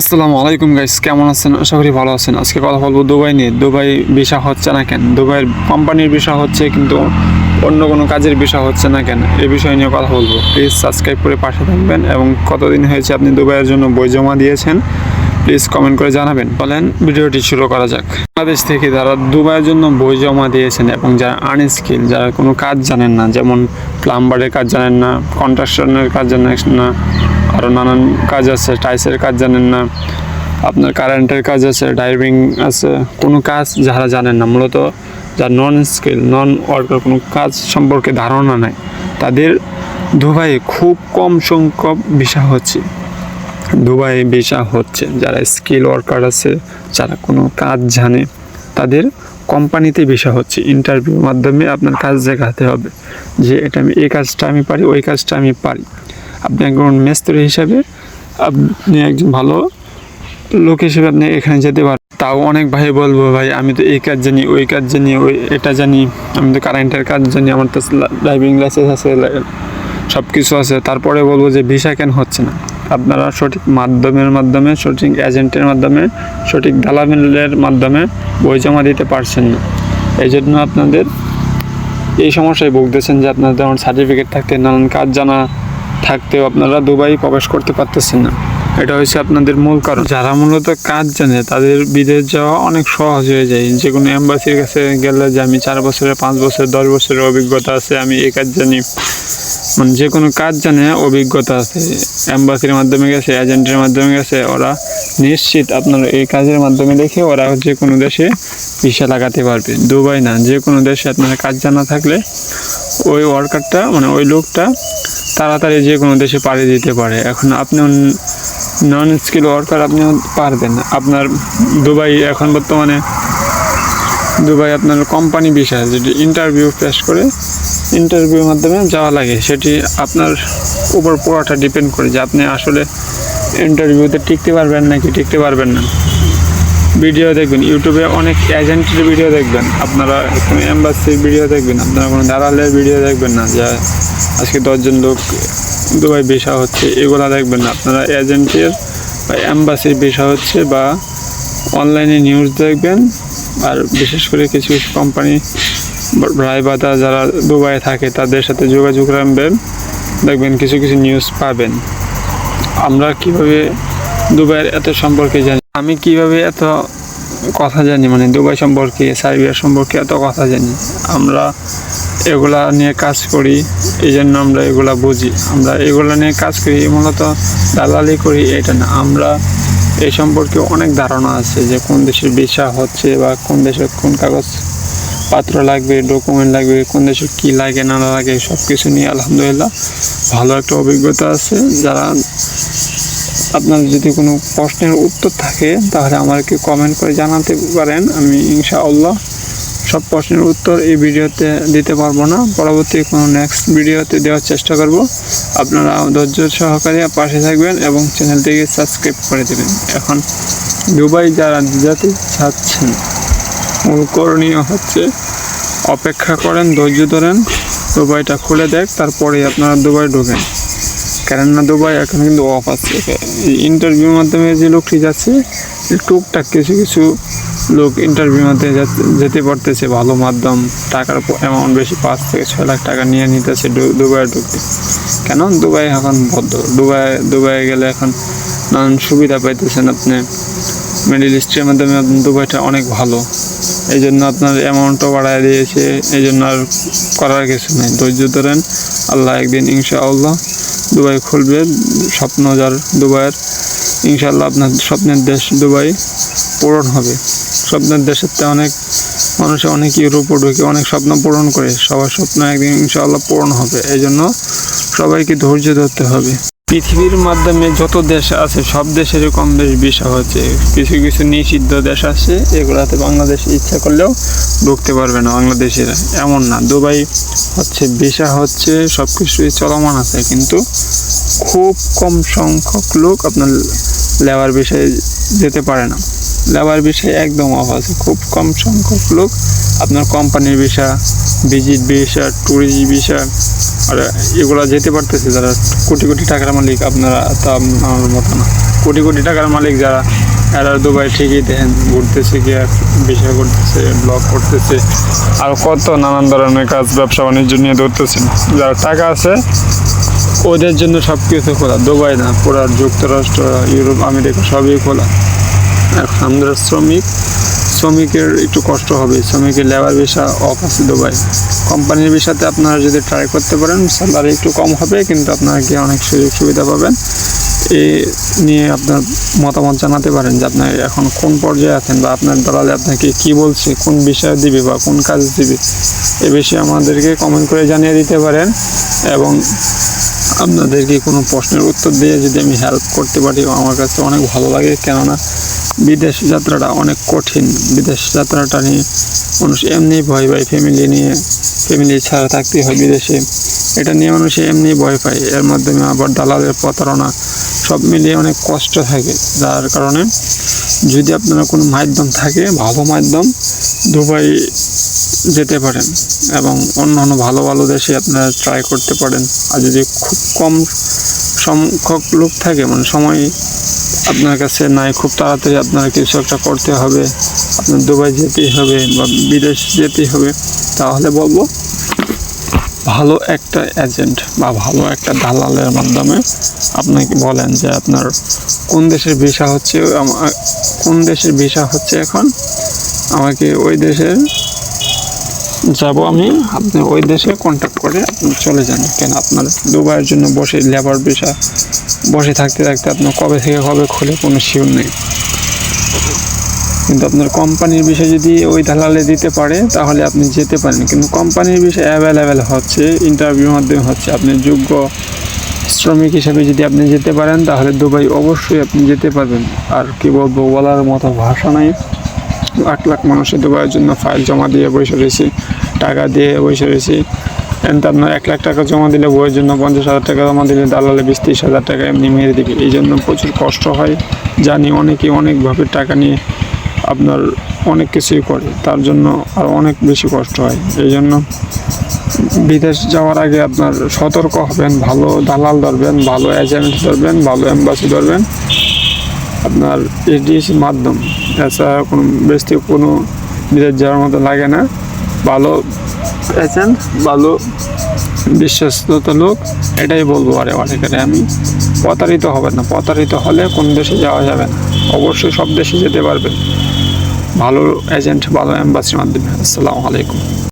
আসসালামু আলাইকুম গাইস কেমন আছেন? আশা করি ভালো আছেন। আজকে কথা বলব দুবাই নিয়ে। দুবাই ভিসা হচ্ছে না কেন? দুবাইয়ের কোম্পানির ভিসা হচ্ছে, কিন্তু অন্য কোনো কাজের ভিসা হচ্ছে না কেন? এ বিষয় নিয়ে কথা বলব। প্লিজ সাবস্ক্রাইব করে পাশে থাকবেন এবং কতদিন হয়েছে আপনি দুবাইয়ের জন্য বই জমা দিয়েছেন? প্লিজ কমেন্ট করে জানাবেন। বলেন, ভিডিওটি শুরু করা যাক। বাংলাদেশ থেকে যারা দুবাইয়ের জন্য বই জমা দিয়েছেন এবং যারা আনস্কিল যারা কোনো কাজ জানেন না, যেমন প্লাম্বারের কাজ জানেন না কন্ট্রাকশনের কাজ জানেন না আরও নানান কাজ আছে টাইসের কাজ জানেন না, আপনার কারেন্টের কাজ আছে ড্রাইভিং আছে, কোনো কাজ যারা জানেন না, মূলত যারা নন স্কিল নন ওয়ার্কার কোনো কাজ সম্পর্কে ধারণা নাই, তাদের দুবাইয়ে খুব কম সংখ্যক ভিসা হচ্ছে। দুবাই ভিসা হচ্ছে। যারা স্কিল ওয়ার্কার আছে, যারা কোনো কাজ জানে, তাদের কোম্পানিতে ভিসা হচ্ছে। ইন্টারভিউর মাধ্যমে আপনার কাজ দেখাতে হবে যে এটা আমি এই কাজটা আমি পারি, ওই কাজটা আমি পারি। আপনি একজন মেস্তরি হিসাবে, আপনি একজন ভালো লোক হিসেবে আপনি এখানে যেতে পারেন। তাও অনেক ভাই বলব, ভাই, আমি তো এই কাজ জানি, ওই কাজ জানি, ওই এটা জানি, আমি তো কারেন্টের কাজ জানি, আমার তো ড্রাইভিং লাইসেন্স আছে সব কিছু আছে। তারপরে বলব যে ভিসা কেন হচ্ছে না? আপনারা সঠিক মাধ্যমের মাধ্যমে, সঠিক এজেন্টের মাধ্যমে, সঠিক দালালের মাধ্যমে বই জমা দিতে পারছেন না। এই জন্য আপনাদের এই সমস্যায় ভুগতেছেন যে আপনাদের যেমন সার্টিফিকেট থাকতে, নানান কাজ জানা থাকতেও আপনারা দুবাই প্রবেশ করতে পারতেছেন না। এটা হচ্ছে আপনাদের মূল কারণ। যারা মূলত কাজ জানে, তাদের বিদেশ যাওয়া অনেক সহজ হয়ে যায়। যে কোনো এম্বাসির কাছে গেলে যে আমি চার বছরের পাঁচ বছর, দশ বছরের অভিজ্ঞতা আছে, আমি এই কাজ জানি। মানে যে কোনো কাজ জানে, অভিজ্ঞতা আছে এম্বাসির মাধ্যমে গেছে এজেন্টের মাধ্যমে গেছে, ওরা নিশ্চিত আপনার এই কাজের মাধ্যমে দেখে ওরা যে কোনো দেশে ভিসা লাগাতে পারবে। দুবাই না, যে কোনো দেশে আপনার কাজ জানা থাকলে ওই ওয়ার্কারটা মানে ওই লোকটা তাড়াতাড়ি যে কোনো দেশে পাড়ি দিতে পারে। এখন আপনি নন স্কিল ওয়ার্কার আপনি পারবেন আপনার দুবাই এখন বর্তমানে, দুবাই আপনার কোম্পানি বিষয় যেটি ইন্টারভিউ পেশ করে ইন্টারভিউর মাধ্যমে যাওয়া লাগে, সেটি আপনার উপর পুরোটা ডিপেন্ড করে যে আপনি আসলে ইন্টারভিউতে টিকতে পারবেন নাকি টিকতে পারবেন না। ভিডিও দেখবেন ইউটিউবে অনেক এজেন্টের ভিডিও দেখবেন, আপনারা কোনো এম্বাসির ভিডিও দেখবেন, আপনারা কোনো দালালের ভিডিও দেখবেন না, যে আজকে দশজন লোক দুবাই ভিসা হচ্ছে, এগুলো দেখবেন না। আপনারা এজেন্টের বা এম্বাসির ভিসা হচ্ছে বা অনলাইনে নিউজ দেখবেন, আর বিশেষ করে কিছু কিছু কোম্পানি ভাই বাদা যারা দুবাইয়ে থাকে, তাদের সাথে যোগাযোগ রাখবেন। দেখবেন কিছু কিছু নিউজ পাবেন। আমরা কীভাবে দুবাইয়ের এত সম্পর্কে জানি? আমি কীভাবে এত কথা জানি? মানে দুবাই সম্পর্কে সার্বিয়া সম্পর্কে এত কথা জানি? আমরা এগুলা নিয়ে কাজ করি এই জন্য আমরা এগুলা বুঝি। আমরা এগুলা নিয়ে কাজ করি, মূলত দালালি করি, এটা না। আমরা এই সম্পর্কে অনেক ধারণা আছে যে কোন দেশের ভিসা হচ্ছে বা কোন দেশে কোন কাগজ পাত্র লাগবে ডকুমেন্ট লাগবে, কোন দেশে কী লাগে, না লাগে সব কিছু নিয়ে আলহামদুলিল্লাহ ভালো একটা অভিজ্ঞতা আছে। যারা আপনার যদি কোনো প্রশ্নের উত্তর থাকে, তাহলে আমাকে কমেন্ট করে জানাতে পারেন। আমি ইনশাআল্লাহ সব প্রশ্নের উত্তর এই ভিডিওতে দিতে পারব না। পরবর্তী কোনো নেক্সট ভিডিওতে দেওয়ার চেষ্টা করব। আপনারা ধৈর্য সহকারে পাশে থাকবেন এবং চ্যানেলটিকে সাবস্ক্রাইব করে দেবেন। এখন দুবাই যারা যেতে চাচ্ছেন মূল করণীয় হচ্ছে অপেক্ষা করেন, ধৈর্য ধরেন, দুবাইটা খুলে দেখ তারপরে আপনারা দুবাই ঢোকেন। কেননা দুবাই এখন কিন্তু অফ আছে। ইন্টারভিউর মাধ্যমে যে লোকটি যাচ্ছে টুকটাক কিছু কিছু লোক ইন্টারভিউর মাধ্যমে যেতে পারতেছে, ভালো মাধ্যম, টাকার অ্যামাউন্ট বেশি, পাঁচ থেকে ছয় লাখ টাকা নিয়ে নিতেছে দুবাই ঢুকতে কেন? দুবাই এখন ভদ্র দুবাই দুবাই গেলে এখন নানান সুবিধা পাইতেছেন আপনি। মিডিল ইস্টের মাধ্যমে দুবাইটা অনেক ভালো। এই জন্য আপনার অ্যামাউন্টও বাড়ায় দিয়েছে। এই জন্য আর করার কিছু নেই। ধৈর্য ধরেন, আল্লাহ একদিন ইনশাআল্লাহ দুবাই খুলবে। স্বপ্ন যার দুবাইয়ের ইনশাল্লাহ আপনার স্বপ্নের দেশ দুবাই পূরণ হবে। স্বপ্নের দেশের তো অনেক মানুষে অনেক ইউরোপও ঢুকে অনেক স্বপ্ন পূরণ করে। সবার স্বপ্ন একদিন ইনশাআল্লাহ পূরণ হবে। এই জন্য সবাইকে ধৈর্য ধরতে হবে। পৃথিবীর মাধ্যমে যত দেশ আছে, সব দেশেরই কম বেশ বিষয় হচ্ছে। কিছু কিছু নিষিদ্ধ দেশ আছে এগুলাতে বাংলাদেশ ইচ্ছা করলেও ঢুকতে পারবে না বাংলাদেশের। এমন না, দুবাই হচ্ছে ভিসা হচ্ছে সব কিছুই চলমান আছে, কিন্তু খুব কম সংখ্যক লোক আপনার লেবার বিষয়ে যেতে পারে না। লেবার বিষয়ে একদম অফ আছে, খুব কম সংখ্যক লোক আপনার কোম্পানির visa, visit visa, tourist visa আর এগুলো যেতে পারতেছে যারা কোটি কোটি টাকার মালিক, আপনারা তা আমার মতো না। কোটি কোটি টাকার মালিক যারা, এরা দুবাই ঠিকই দেখেন ঘুরতেছে গিয়ে বিষয় করতেছে ব্লগ করতেছে। আর কত নানান ধরনের কাজ, ব্যবসা বাণিজ্য নিয়ে ধরতেছেন। যারা টাকা আছে, ওদের জন্য সব কিছু খোলা। দুবাই না, পুরা যুক্তরাষ্ট্র, ইউরোপ, আমেরিকা সবই খোলা। এখন আমরা শ্রমিক, শ্রমিকের একটু কষ্ট হবে। শ্রমিকের লেবার ভিসা অফ আছে দুবাই কোম্পানির বিষয়তে আপনারা যদি ট্রাই করতে পারেন স্যালারি একটু কম হবে, কিন্তু আপনারা কি অনেক সুযোগ সুবিধা পাবেন। এ নিয়ে আপনার মতামত জানাতে পারেন যে আপনি এখন কোন পর্যায়ে আছেন বা আপনার দলালে আপনাকে কি বলছে, কোন বিষয় দিবে বা কোন কাজ দিবে, এ বিষয়ে আমাদেরকে কমেন্ট করে জানিয়ে দিতে পারেন। এবং আপনাদেরকে কোনো প্রশ্নের উত্তর দিয়ে যদি আমি হেল্প করতে পারি, আমার কাছে অনেক ভালো লাগে। কেননা বিদেশ যাত্রাটা অনেক কঠিন। বিদেশ যাত্রাটা নিয়ে মানুষ এমনি ভয় পায় ফ্যামিলি নিয়ে। ফ্যামিলি ছাড়া থাকতে হয় বিদেশে। এটা নিয়ে মানুষ এমনি ভয় পায়। এর মাধ্যমে আবার দালালের প্রতারণা সব মিলিয়ে অনেক কষ্ট থাকে। যার কারণে যদি আপনার কোনো মাধ্যম থাকে, ভালো মাধ্যম, দুবাই যেতে পারেন এবং অন্যান্য ভালো ভালো দেশে আপনারা ট্রাই করতে পারেন। আর যদি খুব কম সংখ্যক লোক থাকে মানে সময় আপনার কাছে নাই, খুব তাড়াতাড়ি আপনার কিছু একটা করতে হবে, আপনার দুবাই যেতেই হবে বা বিদেশ যেতেই হবে, তাহলে বলব ভালো একটা এজেন্ট বা ভালো একটা দালালের মাধ্যমে আপনাকে বলেন যে আপনার কোন দেশের ভিসা হচ্ছে কোন দেশের ভিসা হচ্ছে এখন? আমাকে ওই দেশের যাব আমি। আপনি ওই দেশে কন্ট্যাক্ট করে আপনি চলে যান। কেন আপনার দুবাইয়ের জন্য বসে লেবার ভিসা বসে থাকতে থাকতে আপনার কবে থেকে কবে খুলে কোনো শিওর নেই। কিন্তু আপনার কোম্পানির বিষয় যদি ওই দালালে দিতে পারে, তাহলে আপনি যেতে পারেন। কিন্তু কোম্পানির বিষয় অ্যাভেলেবেল হচ্ছে ইন্টারভিউর মাধ্যমে হচ্ছে। আপনি যোগ্য শ্রমিক হিসেবে যদি আপনি যেতে পারেন, তাহলে দুবাই অবশ্যই আপনি যেতে পারবেন। আর কি বলব, বলার মতো ভাষা নাই। লাখ লাখ মানুষের দুবাইয়ের জন্য ফাইল জমা দিয়ে বসে রয়েছে। টাকা দিয়ে বসে রয়েছে। এন্ড আপনার এক লাখ টাকা জমা দিলে বইয়ের জন্য পঞ্চাশ হাজার টাকা জমা দিলে দালালে বিশ তিরিশ হাজার টাকা এমনি মেরে দিবে। এই জন্য প্রচুর কষ্ট হয়। জানি অনেকে অনেকভাবে টাকা নিয়ে আপনার অনেক কিছুই করে। তার জন্য আর অনেক বেশি কষ্ট হয়। এই জন্য বিদেশ যাওয়ার আগে আপনার সতর্ক হবেন, ভালো দালাল ধরবেন, ভালো এজেন্ট ধরবেন, ভালো এম্বাসি ধরবেন। আপনার এডিএসি মাধ্যম। এছাড়া কোনো বেশি কোনো বিদেশ যাওয়ার মতো লাগে না। ভালো এজেন্ট ভালো বিশ্বস্তত লোক এটাই বলব আরে অনেকের। আমি প্রতারিত হবেন না প্রতারিত হলে কোন দেশে যাওয়া যাবে না। অবশ্যই সব দেশে যেতে পারবে ভালো এজেন্ট ভালো এম্বাসির মাধ্যমে। আসসালামু আলাইকুম।